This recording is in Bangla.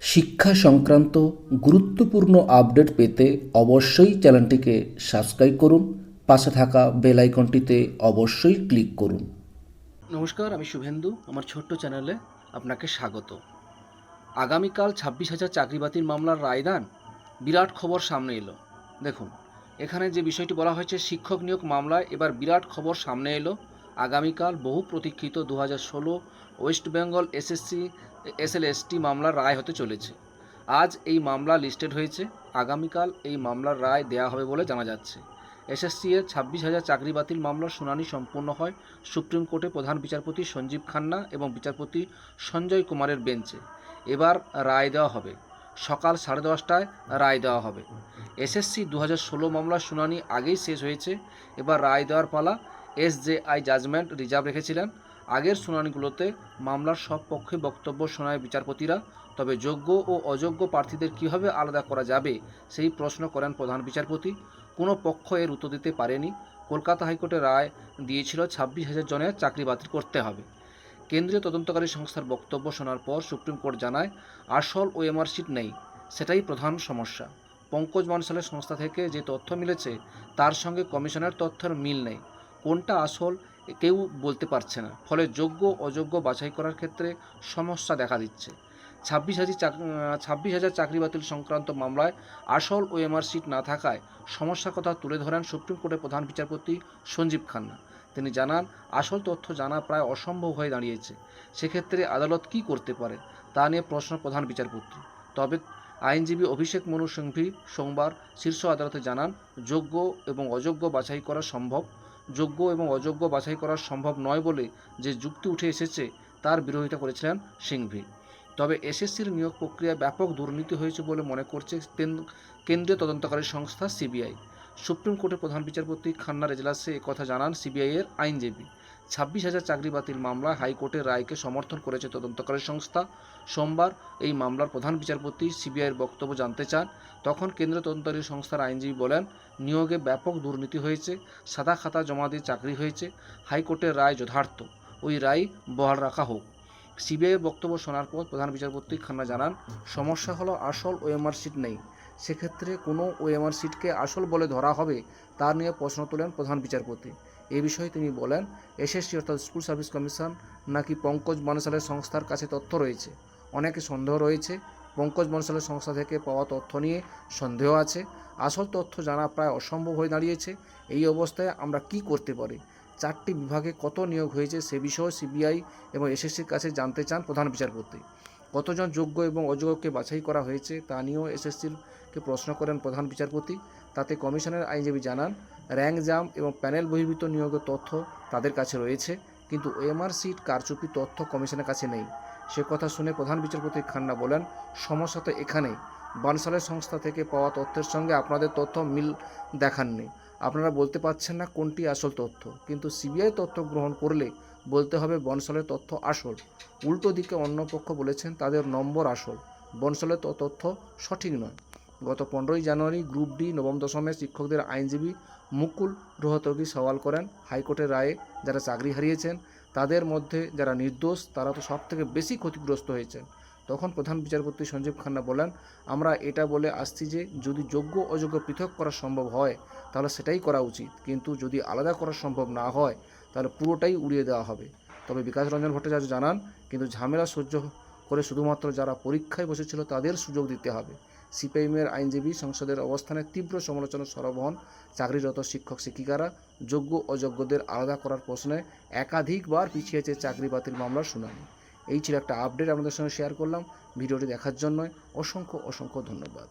শিক্ষা সংক্রান্ত গুরুত্বপূর্ণ আপডেট পেতে অবশ্যই চ্যানেলটিকে সাবস্ক্রাইব করুন, পাশে থাকা বেল আইকনটিতে অবশ্যই ক্লিক করুন। নমস্কার, আমি শুভেন্দু, আমার ছোট্ট চ্যানেলে আপনাকে স্বাগত। আগামীকাল ছাব্বিশ হাজার চাকরি বাতিল মামলার রায়দান বিরাট খবর সামনে এলো। দেখুন, এখানে যে বিষয়টি বলা হয়েছে, শিক্ষক নিয়োগ মামলায় এবার বিরাট খবর সামনে এলো। আগামীকাল বহু প্রতীক্ষিত দু হাজার ষোলো ওয়েস্ট বেঙ্গল এসএসসি, এসএলএসটি মামলার রায় হতে চলেছে। আজ এই মামলা লিস্টেড হয়েছে। আগামীকাল এই মামলার রায় দেয়া হবে বলে জানা যাচ্ছে। এসএসসি এর ছাব্বিশ হাজার চাকরি বাতিল মামলার শুনানি সম্পূর্ণ হয় সুপ্রিম কোর্টে প্রধান বিচারপতি সঞ্জীব খান্না এবং বিচারপতি সঞ্জয় কুমারের বেঞ্চে। এবার রায় দেওয়া হবে। সকাল সাড়ে দশটায় রায় দেওয়া হবে। এসএসসি দু হাজার ষোলো মামলার শুনানি আগেই শেষ হয়েছে। এবার রায় দেওয়ার পালা S J I judgment reserve রেখেছিলেন। আগের শুনানিগুলোতে মামলার সব পক্ষে বক্তব্য শোনায় বিচারপতিরা, তবে যোগ্য ও অযোগ্য প্রার্থীদের কীভাবে আলাদা করা যাবে সেই প্রশ্ন করেন প্রধান বিচারপতি। কোনো পক্ষ এর উত্তর দিতে পারেনি। কলকাতা হাইকোর্টে রায় দিয়েছিল ছাব্বিশ হাজার জনের চাকরি বাতিল করতে হবে। কেন্দ্রীয় তদন্তকারী সংস্থার বক্তব্য শোনার পর সুপ্রিম কোর্ট জানায়, আসল ওএমআর শিট নেই। সেটাই প্রধান সমস্যা। পঙ্কজ বানসালের সংস্থা থেকে যে তথ্য মিলেছে, তার সঙ্গে কমিশনের তথ্যের মিল নেই। কোনটা আসল, কেউ বলতে পারছে না। ফলে যোগ্য, অযোগ্য বাছাই করার ক্ষেত্রে সমস্যা দেখা দিচ্ছে। ছাব্বিশ হাজার ছাব্বিশ হাজার চাকরি বাতিল সংক্রান্ত মামলায় আসল ওএমআর সিট না থাকায় সমস্যার কথা তুলে ধরেন সুপ্রিম কোর্টের প্রধান বিচারপতি সঞ্জীব খান্না। তিনি জানান, আসল তথ্য জানা প্রায় অসম্ভব হয়ে দাঁড়িয়েছে। সেক্ষেত্রে আদালত কী করতে পারে, তা নিয়ে প্রশ্ন প্রধান বিচারপতি। তবে আইনজীবী অভিষেক মনু সিংভি সোমবার শীর্ষ আদালতে জানান, যোগ্য এবং অযোগ্য বাছাই করা সম্ভব যোগ্য এবং অযোগ্য বাছাই করা সম্ভব নয় বলে যে যুক্তি উঠে এসেছে, তার বিরোধিতা করেছিলেন সিংভি। তবে এসএসসির নিয়োগ প্রক্রিয়ায় ব্যাপক দুর্নীতি হয়েছে বলে মনে করছে কেন- কেন্দ্রীয় তদন্তকারী সংস্থা সিবিআই। সুপ্রিম কোর্টের প্রধান বিচারপতি খান্নার এজলাসে কথা জানান সিবিআইয়ের আইনজীবী। ছাব্বিশ হাজার চাকরি বাতিল মামলায় হাইকোর্টের রায়কে সমর্থন করেছে তদন্তকারী সংস্থা। সোমবার এই মামলার প্রধান বিচারপতি সিবিআইয়ের বক্তব্য জানতে চান। তখন কেন্দ্রীয় তদন্তকারী সংস্থার আইনজীবী বলেন, নিয়োগে ব্যাপক দুর্নীতি হয়েছে, সাদা খাতা জমা দিয়ে চাকরি হয়েছে, হাইকোর্টের রায় যথার্থ, ওই রায় বহাল রাখা হোক। সিবিআইয়ের বক্তব্য শোনার পর প্রধান বিচারপতি খান্না জানান, সমস্যা হলো আসল ওএমআর সিট নেই। সেক্ষেত্রে কোনো ওএমআর সিটকে আসল বলে ধরা হবে, তা নিয়ে প্রশ্ন তোলেন প্রধান বিচারপতি। এ বিষয়ে তিনি বলেন, এসএসসি অর্থাৎ স্কুল সার্ভিস কমিশন নাকি পঙ্কজ বনসালের সংস্থার কাছে তথ্য রয়েছে। অনেকে সন্দেহ রয়েছে, পঙ্কজ বনসালের সংস্থা থেকে পাওয়া তথ্য নিয়ে সন্দেহ আছে। আসল তথ্য জানা প্রায় অসম্ভব হয়ে দাঁড়িয়েছে। এই অবস্থায় আমরা কি করতে পারি? চারটি বিভাগে কত নিয়োগ হয়েছে সে বিষয়েও সিবিআই এবং এসএসসির কাছে জানতে চান প্রধান বিচারপতি। কতজন যোগ্য এবং অযোগ্যকে বাছাই করা হয়েছে তা নিয়েও এসএসসিরকে প্রশ্ন করেন প্রধান বিচারপতি। তাতে কমিশনের আইনজীবী জানান, র্যাঙ্ক জাম এবং প্যানেল বহির্ভূত নিয়োগের তথ্য তাদের কাছে রয়েছে, কিন্তু ওএমআর সিট কারচুপি তথ্য কমিশনের কাছে নেই। সে কথা শুনে প্রধান বিচারপতি খান্না বলেন, সমস্যা তো এখানেই। বানসালের সংস্থা থেকে পাওয়া তথ্যের সঙ্গে আপনাদের তথ্য মিল দেখাননি। আপনারা বলতে পারছেন না কোনটি আসল তথ্য, কিন্তু সিবিআই তথ্য গ্রহণ করলে বলতে হবে বনসলের তথ্য আসল। উল্টো দিকে অন্য পক্ষ বলেছেন তাদের নম্বর আসল। বনসলের তথ্য সঠিক নয়। গত পনেরোই জানুয়ারি গ্রুপ ডি নবম দশমের শিক্ষকদের আইনজীবী মুকুল রোহতগি সওয়াল করেন, হাইকোর্টের রায়ে যারা চাকরি হারিয়েছেন, তাদের মধ্যে যারা নির্দোষ, তারা তো সব থেকে বেশি ক্ষতিগ্রস্ত হয়েছেন। তখন প্রধান বিচারপতি সঞ্জীব খান্না বলেন, আমরা এটা বলে আসছি যে যদি যোগ্য অযোগ্য পৃথক করা সম্ভব হয়, তাহলে সেটাই করা উচিত। কিন্তু যদি আলাদা করা সম্ভব না হয় তাহলে পুরোটাই উড়িয়ে দেওয়া হবে। তবে বিকাশ রঞ্জন ভট্টাচার্য জানান, কিন্তু ঝামেলা সহ্য করে শুধুমাত্র যারা পরীক্ষায় বসেছিল তাদের সুযোগ দিতে হবে। সিপিআইএমের আইনজীবী সংসদের অবস্থানে তীব্র সমালোচনা সরবহন চাকরিরত শিক্ষক শিক্ষিকারা, যোগ্য অযোগ্যদের আলাদা করার প্রশ্নে একাধিকবার পিছিয়েছে চাকরি বাতিল মামলার শুনানি। এই ছিল একটা আপডেট আপনাদের সঙ্গে শেয়ার করলাম। ভিডিওটি দেখার জন্য অসংখ্য অসংখ্য ধন্যবাদ।